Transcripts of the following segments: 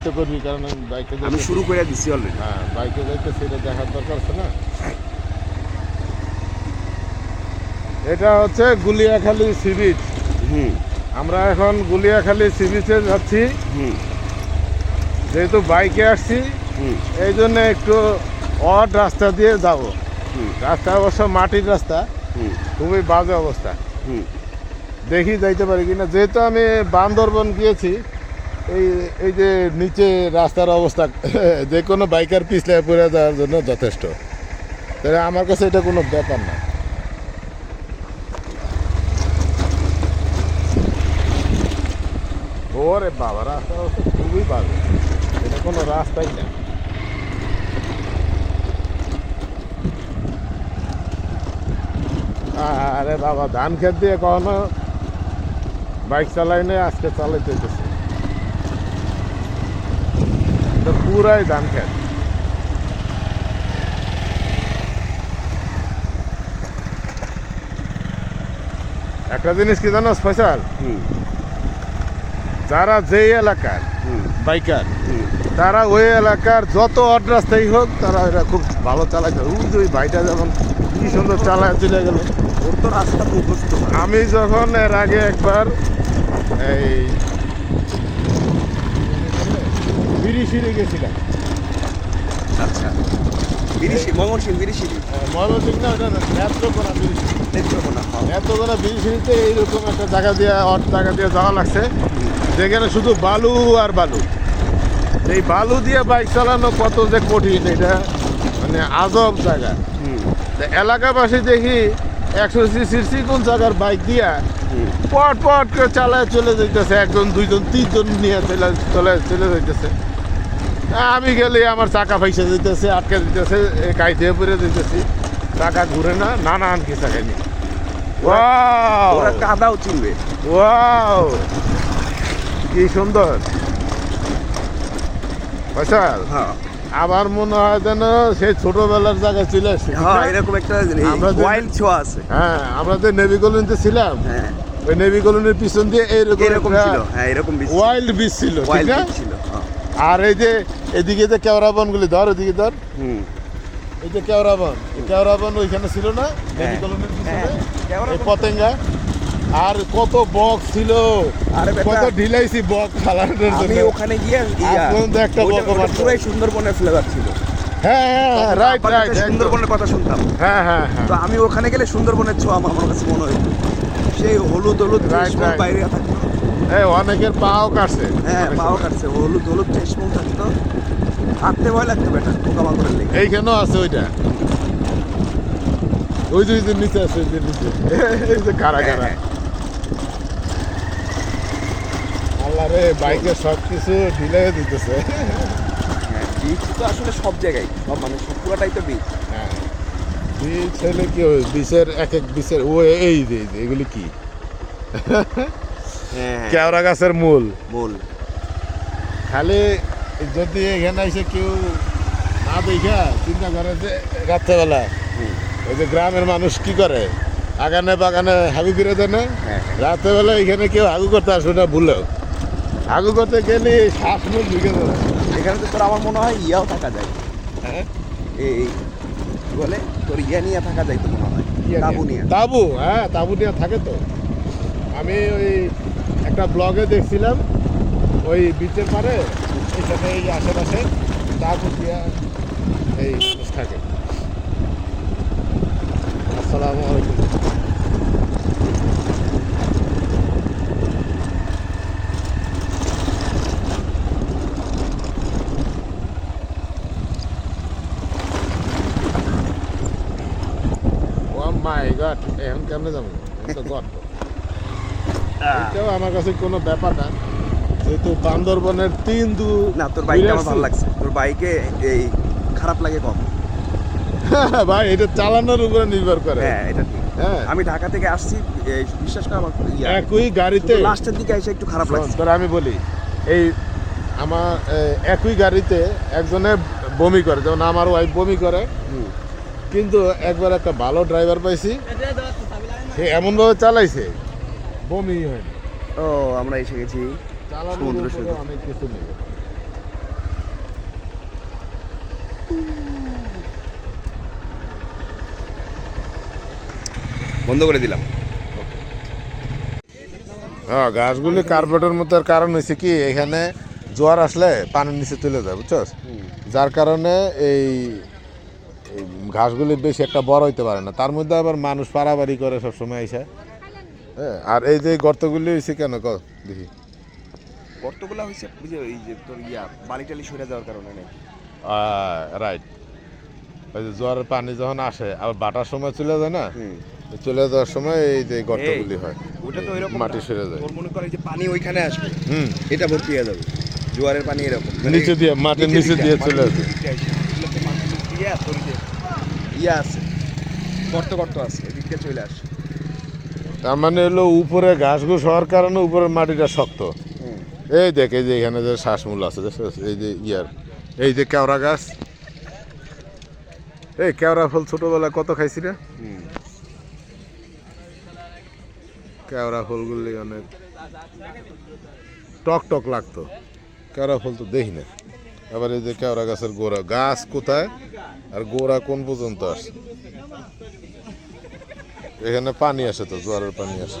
করবি কারণ আমি বাইকে আমি শুরু করে দিছি অলরেডি হ্যাঁ বাইকে যাইতে সেটা দেখার দরকার আছে না? এটা হচ্ছে গুলিয়াখালী সি বিচ হুম। আমরা এখন গুলিয়াখালী সি বিচে যাচ্ছি। হুম। যেহেতু বাইকে আসছি এই জন্য একটু অড রাস্তা দিয়ে যাব। রাস্তা অবশ্য মাটির রাস্তা। হুম। খুবই বাজে অবস্থা। হুম। দেখি যাইতে পারি কিনা। যেহেতু আমি বান্দরবন গিয়েছি এই এই যে নিচে রাস্তার অবস্থা যে কোনো বাইকার পিছলে পড়ে যাওয়ার জন্য যথেষ্ট। তাহলে আমার কাছে এটা কোনো ব্যাপার না। ওরে বাবা, রাস্তার অবস্থা খুবই বাজে। এটা কোনো রাস্তাই না। আরে বাবা, ধান খেত দিয়ে কখনো বাইক চালাই নাই, আজকে চালাইতে গেছে তো পুরাই ধান খেত। একটা জিনিস কি জানো স্পেশাল? যারা যে এলাকার বাইকার। তারা ওই এলাকার যত অড রাস্তাই হোক তারা এটা খুব ভালো চালাইতে ওই যে ওই ভাইটা যখন কি সুন্দর চালায় চলে গেল। ওর তো রাস্তা মুখস্থ আমি যখন এর আগে একবার এই বিরিশিরি গেছিলাম। আচ্ছা। বিরিশি ময়মনসিং বিরিশি ময়মনসিং না ওটা নেত্রকোনা বিরিশিরি নেত্রকোনা হ্যাঁ। নেত্রকোনা বিরিশিরিতে এইরকম একটা জায়গা দিয়ে অট জায়গা দিয়ে যাওয়া লাগছে। যেখানে শুধু বালু আর বালু। এই বালু দিয়ে বাইক চালানো কত যে কঠিন এটা মানে আজব জায়গা। হুম। এলাকাবাসী দেখি একশো সিসির কোন জায়গার বাইক দিয়া পট পট করে চালায় চলে যাইতেছে। একজন দুইজন তিনজন নিয়ে চলে চলে চলে যাইতেছে। আমি গেলে আমার চাকা ফাইসে দিতেছে আটকে দিতেছে কাই দিয়ে পরে দিতেছি। চাকা ঘুরে না নানান কি চাকাইনি ওয়াও ওরা কাদাও চিনবে। ওয়াও কি সুন্দর। ফসল হ্যাঁ। আমার মনে হয় যেন সেই ছোটবেলার জায়গায় চলে আসছে হ্যাঁ এরকম একটা ওয়াইল্ড ছোঁয়া আছে। হ্যাঁ আমরা যে নেভি কলোনিতে ছিলাম হ্যাঁ। ওই নেভি কলোনির পিছন দিয়ে এইরকম এরকম ছিল। হ্যাঁ এরকম ওয়াইল্ড বিচ ছিল ওয়াইল্ড ছিল। আর এই যে এদিকে যে কেওড়া বনগুলি ধর এদিকে ধর। হুম। এই যে কেওড়া বন কেওড়া বন ওইখানে ছিল না? নেভি হ্যাঁ, পিছনে? হ্যাঁ, পতেঙ্গা। আর কত বক ছিল। আরে কত ঢিলাইছি বক খালানোর আমি ওখানে গিয়ে ইয়া, একটা বকও মারতে পুরাই সুন্দরবনের ফ্লেভার ছিল। হ্যাঁ হ্যাঁ রাইট রাইট সুন্দরবনের কথা শুনতাম। হ্যাঁ হ্যাঁ হ্যাঁ। তো আমি ওখানে গেলে সুন্দরবনের ছোঁয়া আমার কাছে মনে হইতো সেই হলুদ হলুদ বাইরে থাকতো। এই অনেকের পাও কাটছে। হ্যাঁ পাও কাটছে হলুদ হলুদ রেশমুল থাকতো হাঁটতে ভয় লাগতো বেটা পোকামাকড়ের লেগে। এইখানেও আছে ওইটা। ওই যে ওই যে নিচে আছে ওই যে নিচে। এই যে কারা কারা হ্যাঁ, আল্লাহ রে বাইকে সব কিছু ঢিলে দিতেছে। হ্যাঁ বিচ তো আসলে সব জায়গায় সব মানে পুরাটাই তো বিচ হ্যাঁ বীজ হলে কি ওই বিষের এক এক বিষের ও এই যে এগুলি কি? হ্যাঁ কেওড়া গাছের মূল। মূল। খালি যদি এখানে এসে কেউ না দেখা চিন্তা করে যে রাত্রেবেলা। ওই যে গ্রামের মানুষ কি করে? আগানে বাগানে হাগু করে দেয় না? হ্যাঁ। রাত্রেবেলা এখানে কেউ হাগু করতে আসবে না ভুলেও হাগু করতে গেলে শ্বাস মুখ ঢুকে যাবে। এখানে তো তোর আমার মনে হয় ইয়াও থাকা যায়। হ্যাঁ? এই এই বলে? তোর ইয়া নিয়ে থাকা যায় তো মনে হয়। তাবু নিয়ে। তাবু হ্যাঁ তাবু নিয়ে থাকে তো। আমি ওই একটা ব্লগে দেখছিলাম, ওই বিচের পারে এইখানে এই আশেপাশে তাবু দিয়া এই থাকে। আসসালামু আলাইকুম। মাই গড এখন কেমনে যাব? এখন গড এটাও আমার কাছে কোনো ব্যাপার না। যেহেতু বান্দরবনের তিন দু না তোর বাইকটা আমার ভালো লাগছে। তোর বাইকে এই খারাপ লাগে কম। ভাই এটা চালানোর উপরে নির্ভর করে। হ্যাঁ এটা ঠিক। হ্যাঁ। আমি ঢাকা থেকে আসছি বিশ্বাস করে আমার একই গাড়িতে। লাস্টের দিকে এসে একটু খারাপ লাগছে। তোরা আমি বলি এই আমার একই গাড়িতে একজনে বমি করে যেমন আমার ওয়াইফ বমি করে। কিন্তু একবার একটা ভালো ড্রাইভার পাইছি। সে এমনভাবে চালাইছে বমি ও আমরা এসে গেছি সমুদ্র সৈকত। বন্ধ করে দিলাম। হ্যাঁ গাছগুলি কার্পেটের মতো কারণ হয়েছে কি এখানে জোয়ার আসলে পানির নিচে চলে যায় বুঝছ যার কারণে এই ঘাসগুলি বেশি একটা বড় হইতে পারে না। তার মধ্যে আবার মানুষ পারাবাড়ি করে সবসময় এসে। হ্যাঁ আর এই যে গর্তগুলি হয়েছে কেন? ক দেখি। গর্তগুলা হয়েছে বুঝে এই যে তোর ইয়া বালি টালি সরে যাওয়ার কারণে নাকি? রাইট ওই যে জোয়ারের পানি যখন আসে আবার বাটার সময় চলে যায় না? হুম। চলে যাওয়ার সময় এই যে গর্তগুলি হয়। ওটা তো এরকম মাটি সরে যায়। তোর মনে করে যে পানি ওইখানে আসবে হুম। এটা ভর্তি হয়ে যাবে। জোয়ারের পানি এরকম। মানে নিচে দিয়ে মাটির নিচে দিয়ে চলে আসবে ইয়া আছে গর্ত গর্ত আছে এদিক চলে আসে। তার মানে হলো উপরে ঘাসঘুস হওয়ার কারণে উপরের মাটিটা শক্ত। এই দেখ এই যে এখানে যে শ্বাসমূল আছে এই যে ইয়ার এই যে কেওড়া গাছ। এই কেওড়া ফল ছোটবেলায় কত খাইছি রে? কেওড়া ফুলগুলি অনেক টক টক লাগতো। কেওড়া ফুল তো দেখি না। আবার এই যে কেওড়া গাছের গোড়া গাছ কোথায়? আর গোড়া কোন পর্যন্ত আসে? এখানে পানি আসে তো জোয়ারের পানি আসে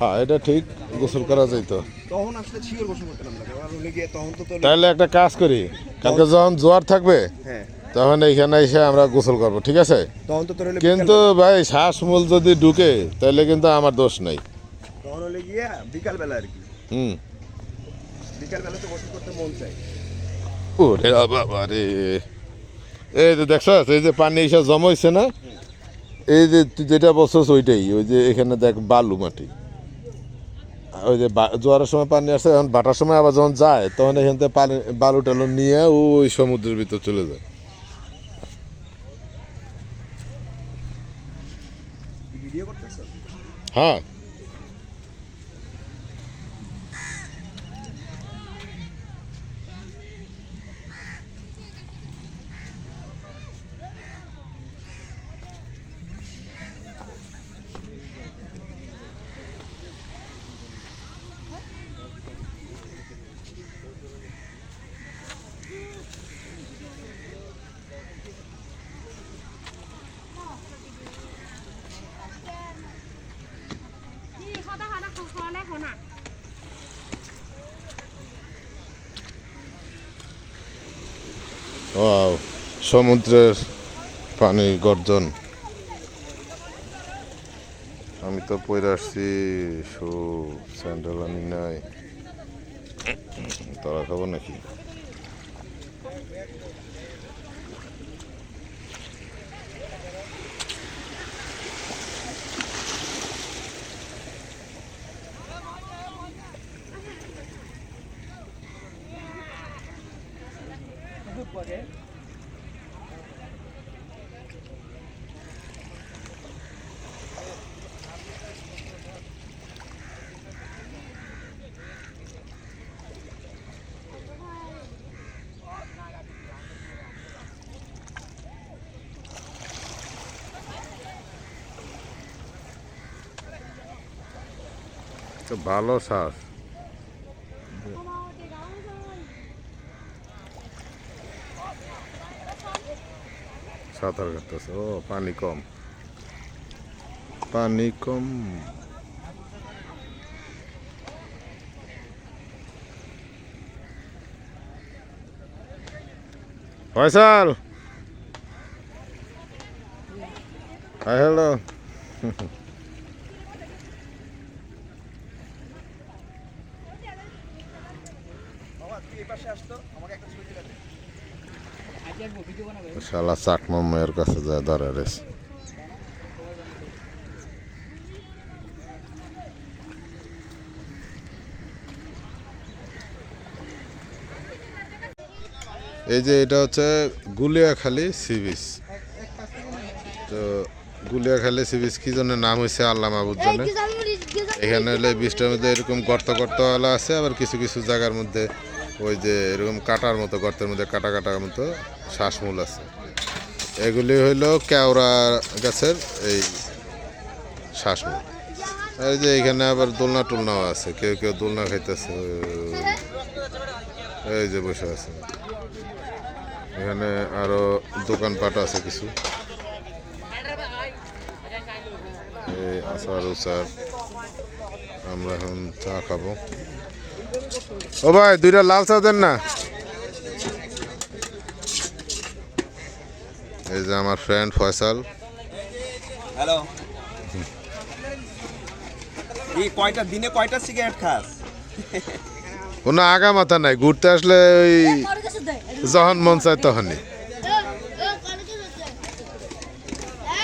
হ্যাঁ এটা ঠিক গোসল করা যাইতো তাহলে একটা কাজ করি কালকে যখন জোয়ার থাকবে তখন এইখানে এসে আমরা গোসল করব ঠিক আছে? কিন্তু ভাই শ্বাসমূল যদি ঢুকে তাহলে কিন্তু আমার দোষ নাই। বিকালবেলা আর কি হুম। বিকালবেলা তো গোসল করতে মন চাই ওরে বাবা রে। এই যে দেখছ এই যে পানি এসে জমা হয়েছে না এই যে তুই যেটা বলছস ওইটাই ওই যে এখানে দেখ বালু মাটি। ওই যে জোয়ারের সময় পানি আসে এখন বাটার সময় আবার যখন যায় তখন এখান থেকে পানি বালু টালু নিয়ে ওই সমুদ্রের ভিতর চলে যায়। হ্যাঁ। นักคอแรกคนอ่ะ ওয়াও সমুদ্রের পানি গর্জন আমি তো পরে আসছি শু স্যান্ডেল আনি নাই তারা খাবো নাকি ভালো শ্বাস সাঁতার কাটতেছে। ও পানি কম। পানি কম। ফয়সাল! Hi hello. শালা চাকমা মেয়ের কাছে ধরে এই যে এটা হচ্ছে গুলিয়াখালী সি বিচ। তো গুলিয়াখালী সি বিচ কি জন্য নাম হয়েছে আল্লাহ মাহবুদ জন্য এখানে হলে বীজটার মধ্যে এরকম গর্ত গর্তওয়ালা আছে আবার কিছু কিছু জায়গার মধ্যে ওই যে এরকম কাটার মতো, গর্তের মধ্যে কাটা কাটার মতো শ্বাসমূল আছে। এগুলি হইল কেওড়া গাছের এই শ্বাসমূল। এই যে এখানে আবার দোলনা টোলনাও আছে, কেউ কেউ দোলনা খাইতেছে এই যে বসে আছে। এখানে আরও দোকানপাট আছে কিছু। আচার উচার আমরা এখন চা খাব। ও ভাই দুইটা লাল চা দেন না। এই যে আমার ফ্রেন্ড ফয়সাল। হ্যালো এই কয়টা দিনে কয়টা সিগারেট খাস? কোনো আগা মাথা নাই ঘুরতে আসলে ওই যখন মন চায় তখনই।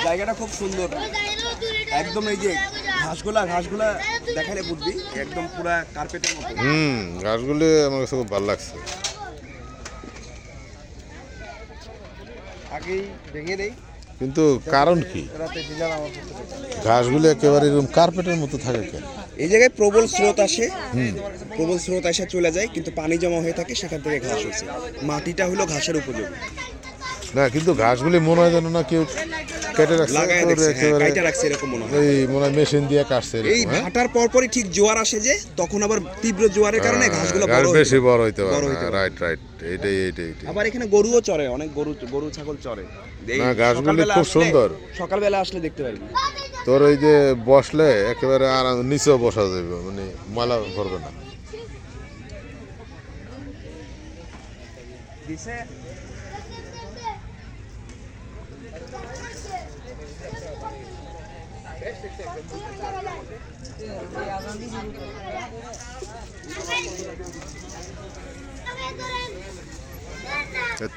জায়গাটা খুব সুন্দর। একদম এই যে ঘাসগুলা ঘাসগুলা দেখালে বুঝবি একদম পুরা কার্পেটের মতো। হুম গাছগুলি আমার কাছে খুব ভালো লাগছে। আগেই ভেঙে দেই। কিন্তু কারণ কি? দিলাম একেবারে এরকম কার্পেটের মতো থাকে কেন? এই জায়গায় প্রবল স্রোত আসে। প্রবল স্রোত আসে চলে যায় কিন্তু পানি জমা হয়ে থাকে সেখান থেকে ঘাস হচ্ছে। মাটিটা হলো ঘাসের উপযোগী। না কিন্তু ঘাসগুলি মনে হয় যেন না কেউ কেটে রাখছে হ্যাঁ, এরকম মনে হয়। এই মনে হয় মেশিন দিয়ে কাটছে এই হ্যাঁ? ভাটার পরপরই ঠিক জোয়ার আসে যে তখন আবার তীব্র জোয়ারের কারণে ঘাসগুলো ঘাস বড় বেশি। বড় হইতে পারে রাইট রাইট এইটাই এইটাই এইটাই। আবার এখানে গরুও চড়ে অনেক গরু গরু ছাগল না, ঘাসগুলি সকালবেলা খুব সুন্দর। সকালবেলা আসলে দেখতে পারবি। তোর ওই যে বসলে একেবারে আর নিচেও বসা যাবে মানে ময়লা করবে না। দিছে।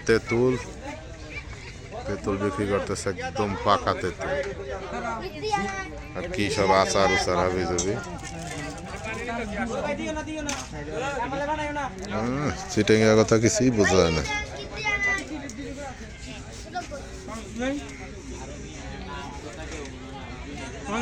তেঁতুল তেঁতুল বিক্রি করতেছে একদম পাকা তেঁতুল। আর কি সব আচার উচার হাবি যাবি চিটিং এর কথা কিছুই বোঝা যায় না